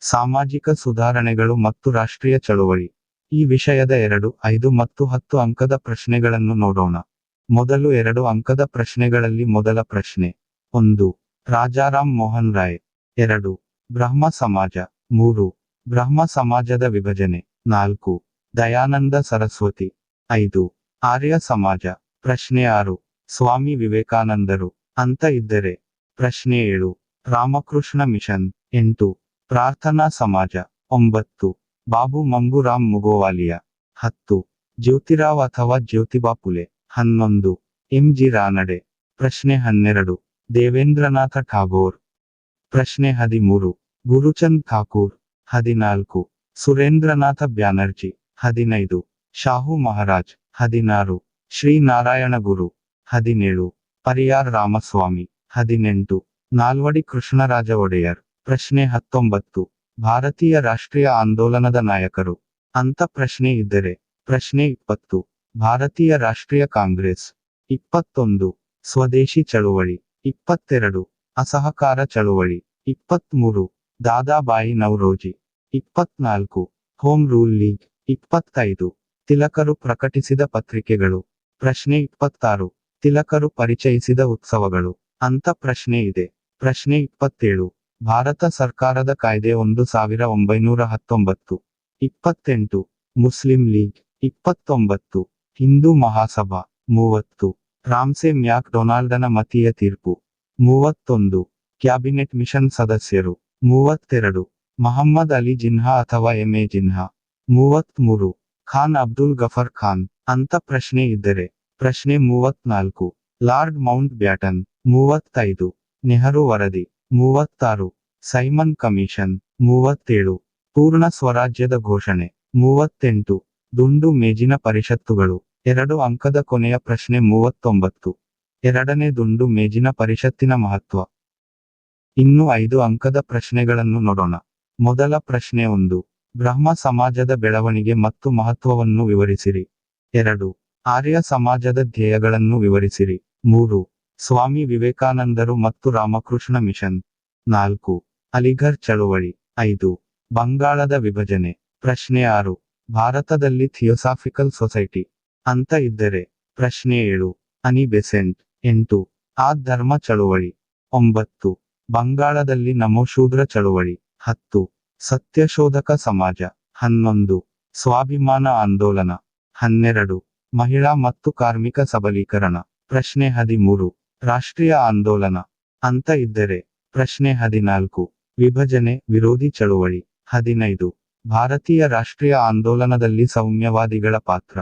ಸಾಮಾಜಿಕ ಸುಧಾರಣೆಗಳು ಮತ್ತು ರಾಷ್ಟ್ರೀಯ ಚಳುವಳಿ. ಈ ವಿಷಯದ ಎರಡು, ಐದು ಮತ್ತು ಹತ್ತು ಅಂಕದ ಪ್ರಶ್ನೆಗಳನ್ನು ನೋಡೋಣ. ಮೊದಲು ಎರಡು ಅಂಕದ ಪ್ರಶ್ನೆಗಳಲ್ಲಿ ಮೊದಲ ಪ್ರಶ್ನೆ. ಒಂದು, ರಾಜಾರಾಮ್ ಮೋಹನ್ ರಾಯ್. ಎರಡು, ಬ್ರಹ್ಮ ಸಮಾಜ. ಮೂರು, ಬ್ರಹ್ಮ ಸಮಾಜದ ವಿಭಜನೆ. ನಾಲ್ಕು, ದಯಾನಂದ ಸರಸ್ವತಿ. ಐದು, ಆರ್ಯ ಸಮಾಜ. ಪ್ರಶ್ನೆ ಆರು, ಸ್ವಾಮಿ ವಿವೇಕಾನಂದರು. ಅಂತ ಇದ್ದರೆ, ಪ್ರಶ್ನೆ ಏಳು, ರಾಮಕೃಷ್ಣ ಮಿಷನ್. ಎಂಟು ಪ್ರಾರ್ಥನಾ ಸಮಾಜ, ಒಂಬತ್ತು. ಬಾಬು ಮಂಗುರಾಮ್ ಮುಗೋವಾಲಿಯ, ಹತ್ತು. ಜ್ಯೋತಿರಾವ್ ಅಥವಾ ಜ್ಯೋತಿಬಾ ಪುಲೆ, ಹನ್ನೊಂದು. ಎಂ ಜಿ ರಾನಡೆ, ಪ್ರಶ್ನೆ ಹನ್ನೆರಡು. ದೇವೇಂದ್ರನಾಥ ಠಾಗೋರ್, ಪ್ರಶ್ನೆ ಹದಿಮೂರು. ಗುರುಚಂದ್ ಠಾಕೂರ್, ಹದಿನಾಲ್ಕು. ಸುರೇಂದ್ರನಾಥ ಬ್ಯಾನರ್ಜಿ, ಹದಿನೈದು. ಶಾಹು ಮಹಾರಾಜ್, ಹದಿನಾರು. ಶ್ರೀನಾರಾಯಣ ಗುರು, ಹದಿನೇಳು. ಪರಿಯಾರ್ ರಾಮಸ್ವಾಮಿ, ಹದಿನೆಂಟು. ನಾಲ್ವಡಿ ಕೃಷ್ಣರಾಜ ಒಡೆಯರ್ ಪ್ರಶ್ನೆ ಹತ್ತೊಂಬತ್ತು. ಭಾರತೀಯ ರಾಷ್ಟ್ರೀಯ ಆಂದೋಲನದ ನಾಯಕರು. ಅಂತ ಪ್ರಶ್ನೆ ಇದ್ದರೆ. ಪ್ರಶ್ನೆ ಇಪ್ಪತ್ತು. ಭಾರತೀಯ ರಾಷ್ಟ್ರೀಯ ಕಾಂಗ್ರೆಸ್. ಇಪ್ಪತ್ತೊಂದು. ಸ್ವದೇಶಿ ಚಳುವಳಿ. ಇಪ್ಪತ್ತೆರಡು. ಅಸಹಕಾರ ಚಳುವಳಿ. ಇಪ್ಪತ್ಮೂರು ದಾದಾಬಾಯಿ ನವರೋಜಿ. ಇಪ್ಪತ್ನಾಲ್ಕು ಹೋಮ್ ರೂಲ್ ಲೀಗ್. ಇಪ್ಪತ್ತೈದು. ತಿಲಕರು ಪ್ರಕಟಿಸಿದ ಪತ್ರಿಕೆಗಳು. ಪ್ರಶ್ನೆ ಇಪ್ಪತ್ತಾರು. ತಿಲಕರು ಪರಿಚಯಿಸಿದ ಉತ್ಸವಗಳು. ಅಂತ ಪ್ರಶ್ನೆ ಇದೆ. ಪ್ರಶ್ನೆ ಇಪ್ಪತ್ತೇಳು. ಭಾರತ ಸರ್ಕಾರದ ಕಾಯ್ದೆ ಒಂದು ಸಾವಿರ ಒಂಬೈನೂರ ಹತ್ತೊಂಬತ್ತು, ಇಪ್ಪತ್ತೆಂಟು, ಮುಸ್ಲಿಂ ಲೀಗ್, ಇಪ್ಪತ್ತೊಂಬತ್ತು, ಹಿಂದೂ ಮಹಾಸಭಾ, ಮೂವತ್ತು, ರಾಮ್ಸೆ ಮ್ಯಾಕ್ ಡೊನಾಲ್ಡನ ಮತೀಯ ತೀರ್ಪು, ಮೂವತ್ತೊಂದು, ಕ್ಯಾಬಿನೆಟ್ ಮಿಷನ್ ಸದಸ್ಯರು, ಮೂವತ್ತೆರಡು, ಮಹಮ್ಮದ್ ಅಲಿ ಜಿನ್ಹಾ ಅಥವಾ ಎಂ ಎ ಜಿನ್ಹಾ, ಮೂವತ್ಮೂರು, ಖಾನ್ ಅಬ್ದುಲ್ ಗಫರ್ ಖಾನ್, ಅಂತ ಪ್ರಶ್ನೆ ಇದ್ದರೆ, ಪ್ರಶ್ನೆ ಮೂವತ್ನಾಲ್ಕು, ಲಾರ್ಡ್ ಮೌಂಟ್ ಬ್ಯಾಟನ್, ಮೂವತ್ತೈದು, ನೆಹರು ವರದಿ. ಮೂವತ್ತಾರು. ಸೈಮನ್ ಕಮಿಷನ್, ಮೂವತ್ತೇಳು. ಪೂರ್ಣ ಸ್ವರಾಜ್ಯದ ಘೋಷಣೆ, ಮೂವತ್ತೆಂಟು. ದುಂಡು ಮೇಜಿನ ಪರಿಷತ್ತುಗಳು, ಎರಡು ಅಂಕದ ಕೊನೆಯ ಪ್ರಶ್ನೆ ಮೂವತ್ತೊಂಬತ್ತು. ಎರಡನೇ ದುಂಡು ಮೇಜಿನ ಪರಿಷತ್ತಿನ ಮಹತ್ವ. ಇನ್ನು ಐದು ಅಂಕದ ಪ್ರಶ್ನೆಗಳನ್ನು ನೋಡೋಣ. ಮೊದಲ ಪ್ರಶ್ನೆ ಒಂದು. ಬ್ರಹ್ಮ ಸಮಾಜದ ಬೆಳವಣಿಗೆ ಮತ್ತು ಮಹತ್ವವನ್ನು ವಿವರಿಸಿರಿ. ಎರಡು. ಆರ್ಯ ಸಮಾಜದ ಧ್ಯೇಯಗಳನ್ನು ವಿವರಿಸಿರಿ. ಮೂರು. ಸ್ವಾಮಿ ವಿವೇಕಾನಂದರು ಮತ್ತು ರಾಮಕೃಷ್ಣ ಮಿಷನ್. ನಾಲ್ಕು. ಅಲಿಘರ್ ಚಳುವಳಿ. ಐದು. ಬಂಗಾಳದ ವಿಭಜನೆ. ಪ್ರಶ್ನೆ ಆರು. ಭಾರತದಲ್ಲಿ ಥಿಯೋಸಾಫಿಕಲ್ ಸೊಸೈಟಿ. ಅಂತ ಇದ್ದರೆ. ಪ್ರಶ್ನೆ ಏಳು. Annie Besant. ಎಂಟು. ಆ ಧರ್ಮ ಚಳುವಳಿ. ಒಂಬತ್ತು. ಬಂಗಾಳದಲ್ಲಿ ನಮೋಶೂದ್ರ ಚಳುವಳಿ. ಹತ್ತು. ಸತ್ಯಶೋಧಕ ಸಮಾಜ. ಹನ್ನೊಂದು. ಸ್ವಾಭಿಮಾನ ಆಂದೋಲನ. ಹನ್ನೆರಡು. ಮಹಿಳಾ ಮತ್ತು ಕಾರ್ಮಿಕ ಸಬಲೀಕರಣ. ಪ್ರಶ್ನೆ ಹದಿಮೂರು. ರಾಷ್ಟ್ರೀಯ ಆಂದೋಲನ. ಅಂತ ಇದ್ದರೆ, ಪ್ರಶ್ನೆ ಹದಿನಾಲ್ಕು. ವಿಭಜನೆ, ವಿರೋಧಿ ಚಳುವಳಿ. ಹದಿನೈದು. ಭಾರತೀಯ ರಾಷ್ಟ್ರೀಯ ಆಂದೋಲನದಲ್ಲಿ ಸೌಮ್ಯವಾದಿಗಳ ಪಾತ್ರ.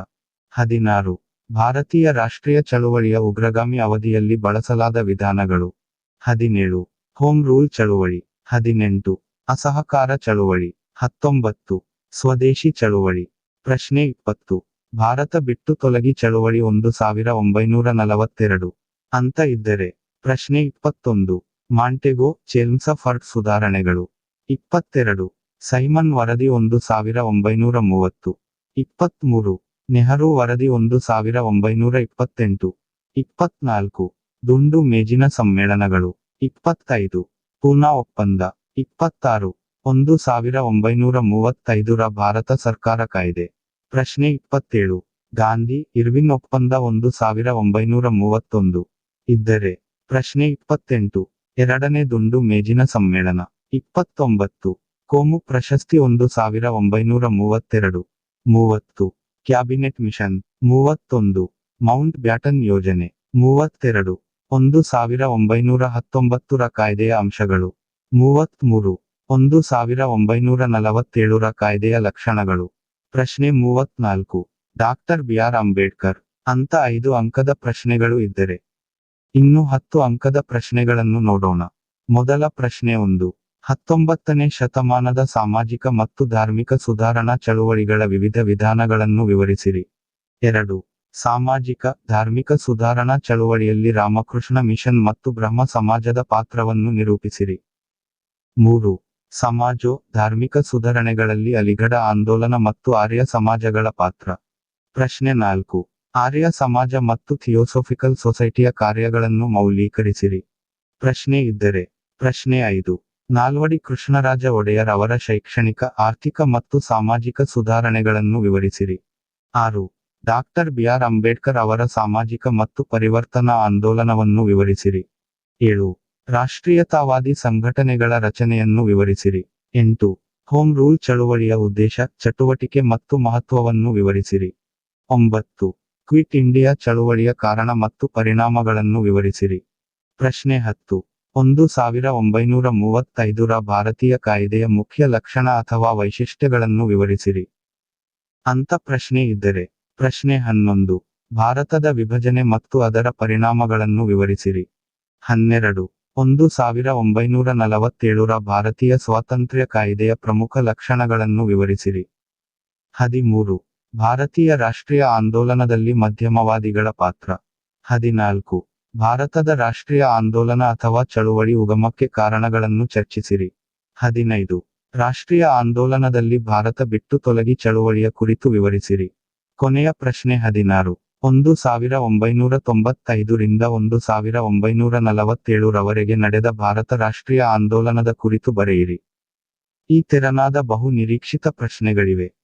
ಹದಿನಾರು. ಭಾರತೀಯ ರಾಷ್ಟ್ರೀಯ ಚಳುವಳಿಯ ಉಗ್ರಗಾಮಿ ಅವಧಿಯಲ್ಲಿ ಬಳಸಲಾದ ವಿಧಾನಗಳು. ಹದಿನೇಳು. ಹೋಮ್ ರೂಲ್ ಚಳುವಳಿ. ಹದಿನೆಂಟು. ಅಸಹಕಾರ ಚಳುವಳಿ. ಹತ್ತೊಂಬತ್ತು. ಸ್ವದೇಶಿ ಚಳುವಳಿ. ಪ್ರಶ್ನೆ ಇಪ್ಪತ್ತು. ಭಾರತ ಬಿಟ್ಟು ತೊಲಗಿ ಚಳುವಳಿ ಒಂದು ಸಾವಿರ ಒಂಬೈನೂರ ನಲವತ್ತೆರಡು. ಅಂತ ಇದ್ದರೆ ಪ್ರಶ್ನೆ ಇಪ್ಪತ್ತೊಂದು. ಮಾಂಟೆಗೋ ಚೆಲ್ಮ್ಸಫರ್ಡ್ ಸುಧಾರಣೆಗಳು. ಇಪ್ಪತ್ತೆರಡು. ಸೈಮನ್ ವರದಿ ಒಂದು ಸಾವಿರ ಒಂಬೈನೂರ ಮೂವತ್ತು. ಇಪ್ಪತ್ಮೂರು. ನೆಹರು ವರದಿ ಒಂದು ಸಾವಿರ ಒಂಬೈನೂರ ಇಪ್ಪತ್ತೆಂಟು. ಇಪ್ಪತ್ನಾಲ್ಕು. ದುಂಡು ಮೇಜಿನ ಸಮ್ಮೇಳನಗಳು. ಇಪ್ಪತ್ತೈದು. ಪೂನಾ ಒಪ್ಪಂದ. ಇಪ್ಪತ್ತಾರು. ಒಂದು ಸಾವಿರ ಒಂಬೈನೂರ ಮೂವತ್ತೈದರ ಭಾರತ ಸರ್ಕಾರ ಕಾಯ್ದೆ. ಪ್ರಶ್ನೆ ಇಪ್ಪತ್ತೇಳು. ಗಾಂಧಿ ಇರ್ವಿನ್ ಒಪ್ಪಂದ ಒಂದು ಸಾವಿರ ಒಂಬೈನೂರ ಮೂವತ್ತೊಂದು. ಇದ್ದರೆ, ಪ್ರಶ್ನೆ ಇಪ್ಪತ್ತೆಂಟು. ಎರಡನೇ ದುಂಡು ಮೇಜಿನ ಸಮ್ಮೇಳನ. ಇಪ್ಪತ್ತೊಂಬತ್ತು. ಕೋಮು ಪ್ರಶಸ್ತಿ ಒಂದು ಸಾವಿರ ಒಂಬೈನೂರ ಮೂವತ್ತೆರಡು. ಮೂವತ್ತು. Cabinet mission. ಮೂವತ್ತೊಂದು. ಮೌಂಟ್ ಬ್ಯಾಟನ್ ಯೋಜನೆ. ಮೂವತ್ತೆರಡು. ಒಂದು ಸಾವಿರ ಒಂಬೈನೂರ ಹತ್ತೊಂಬತ್ತರ ಕಾಯ್ದೆಯ ಅಂಶಗಳು. ಮೂವತ್ಮೂರು. ಒಂದು ಸಾವಿರ ಒಂಬೈನೂರ ನಲವತ್ತೇಳರ ಕಾಯ್ದೆಯ ಲಕ್ಷಣಗಳು. ಪ್ರಶ್ನೆ ಮೂವತ್ನಾಲ್ಕು. Doctor B R Ambedkar. ಅಂತ ಐದು ಅಂಕದ ಪ್ರಶ್ನೆಗಳು ಇದ್ದರೆ. ಇನ್ನು ಹತ್ತು ಅಂಕದ ಪ್ರಶ್ನೆಗಳನ್ನು ನೋಡೋಣ. ಮೊದಲ ಪ್ರಶ್ನೆ ಒಂದು. ಹತ್ತೊಂಬತ್ತನೇ ಶತಮಾನದ ಸಾಮಾಜಿಕ ಮತ್ತು ಧಾರ್ಮಿಕ ಸುಧಾರಣಾ ಚಳುವಳಿಗಳ ವಿವಿಧ ವಿಧಾನಗಳನ್ನು ವಿವರಿಸಿರಿ. ಎರಡು. ಸಾಮಾಜಿಕ, ಧಾರ್ಮಿಕ ಸುಧಾರಣಾ ಚಳುವಳಿಯಲ್ಲಿ ರಾಮಕೃಷ್ಣ ಮಿಷನ್ ಮತ್ತು ಬ್ರಹ್ಮ ಸಮಾಜದ ಪಾತ್ರವನ್ನು ನಿರೂಪಿಸಿರಿ. ಮೂರು. ಸಮಾಜೋ, ಧಾರ್ಮಿಕ ಸುಧಾರಣೆಗಳಲ್ಲಿ ಅಲಿಗಢ ಆಂದೋಲನ ಮತ್ತು ಆರ್ಯ ಸಮಾಜಗಳ ಪಾತ್ರ. ಪ್ರಶ್ನೆ ನಾಲ್ಕು. ಆರ್ಯ ಸಮಾಜ ಮತ್ತು ಥಿಯೋಸೋಫಿಕಲ್ ಸೊಸೈಟಿಯ ಕಾರ್ಯಗಳನ್ನು ಮೌಲ್ಯೀಕರಿಸಿರಿ. ಪ್ರಶ್ನೆ ಇದ್ದರೆ, ಪ್ರಶ್ನೆ ಐದು. ನಾಲ್ವಡಿ ಕೃಷ್ಣರಾಜ ಒಡೆಯರ್ ಅವರ ಶೈಕ್ಷಣಿಕ, ಆರ್ಥಿಕ ಮತ್ತು ಸಾಮಾಜಿಕ ಸುಧಾರಣೆಗಳನ್ನು ವಿವರಿಸಿರಿ. ಆರು. ಡಾಕ್ಟರ್ ಬಿ ಆರ್ ಅಂಬೇಡ್ಕರ್ ಅವರ ಸಾಮಾಜಿಕ ಮತ್ತು ಪರಿವರ್ತನಾ ಆಂದೋಲನವನ್ನು ವಿವರಿಸಿರಿ. ಏಳು. ರಾಷ್ಟ್ರೀಯತಾವಾದಿ ಸಂಘಟನೆಗಳ ರಚನೆಯನ್ನು ವಿವರಿಸಿರಿ. ಎಂಟು. ಹೋಮ್ ರೂಲ್ ಚಳುವಳಿಯ ಉದ್ದೇಶ, ಚಟುವಟಿಕೆ ಮತ್ತು ಮಹತ್ವವನ್ನು ವಿವರಿಸಿರಿ. ಒಂಬತ್ತು. ಕ್ವಿಟ್ ಇಂಡಿಯಾ ಚಳುವಳಿಯ ಕಾರಣ ಮತ್ತು ಪರಿಣಾಮಗಳನ್ನು ವಿವರಿಸಿರಿ. ಪ್ರಶ್ನೆ ಹತ್ತು. ಒಂದು ಸಾವಿರ ಒಂಬೈನೂರ ಮೂವತ್ತೈದರ ಭಾರತೀಯ ಕಾಯ್ದೆಯ ಮುಖ್ಯ ಲಕ್ಷಣ ಅಥವಾ ವೈಶಿಷ್ಟ್ಯಗಳನ್ನು ವಿವರಿಸಿರಿ. ಅಂತ ಪ್ರಶ್ನೆ ಇದ್ದರೆ. ಪ್ರಶ್ನೆ ಹನ್ನೊಂದು. ಭಾರತದ ವಿಭಜನೆ ಮತ್ತು ಅದರ ಪರಿಣಾಮಗಳನ್ನು ವಿವರಿಸಿರಿ. ಹನ್ನೆರಡು. ಒಂದು ಸಾವಿರ ಒಂಬೈನೂರ ನಲವತ್ತೇಳರ ಭಾರತೀಯ ಸ್ವಾತಂತ್ರ್ಯ ಕಾಯ್ದೆಯ ಪ್ರಮುಖ ಲಕ್ಷಣಗಳನ್ನು ವಿವರಿಸಿರಿ. ಹದಿಮೂರು. ಭಾರತೀಯ ರಾಷ್ಟ್ರೀಯ ಆಂದೋಲನದಲ್ಲಿ ಮಧ್ಯಮವಾದಿಗಳ ಪಾತ್ರ. ಹದಿನಾಲ್ಕು. ಭಾರತದ ರಾಷ್ಟ್ರೀಯ ಆಂದೋಲನ ಅಥವಾ ಚಳುವಳಿ ಉಗಮಕ್ಕೆ ಕಾರಣಗಳನ್ನು ಚರ್ಚಿಸಿರಿ. ಹದಿನೈದು. ರಾಷ್ಟ್ರೀಯ ಆಂದೋಲನದಲ್ಲಿ ಭಾರತ ಬಿಟ್ಟು ತೊಲಗಿ ಚಳುವಳಿಯ ಕುರಿತು ವಿವರಿಸಿರಿ. ಕೊನೆಯ ಪ್ರಶ್ನೆ ಹದಿನಾರು. ಒಂದು ಸಾವಿರ ಒಂಬೈನೂರ ತೊಂಬತ್ತೈದರಿಂದ ಒಂದು ಸಾವಿರ ಒಂಬೈನೂರ ನಲವತ್ತೇಳರವರೆಗೆ ನಡೆದ ಭಾರತ ರಾಷ್ಟ್ರೀಯ ಆಂದೋಲನದ ಕುರಿತು ಬರೆಯಿರಿ. ಈ ತೆರನಾದ ಬಹು ನಿರೀಕ್ಷಿತ ಪ್ರಶ್ನೆಗಳಿವೆ.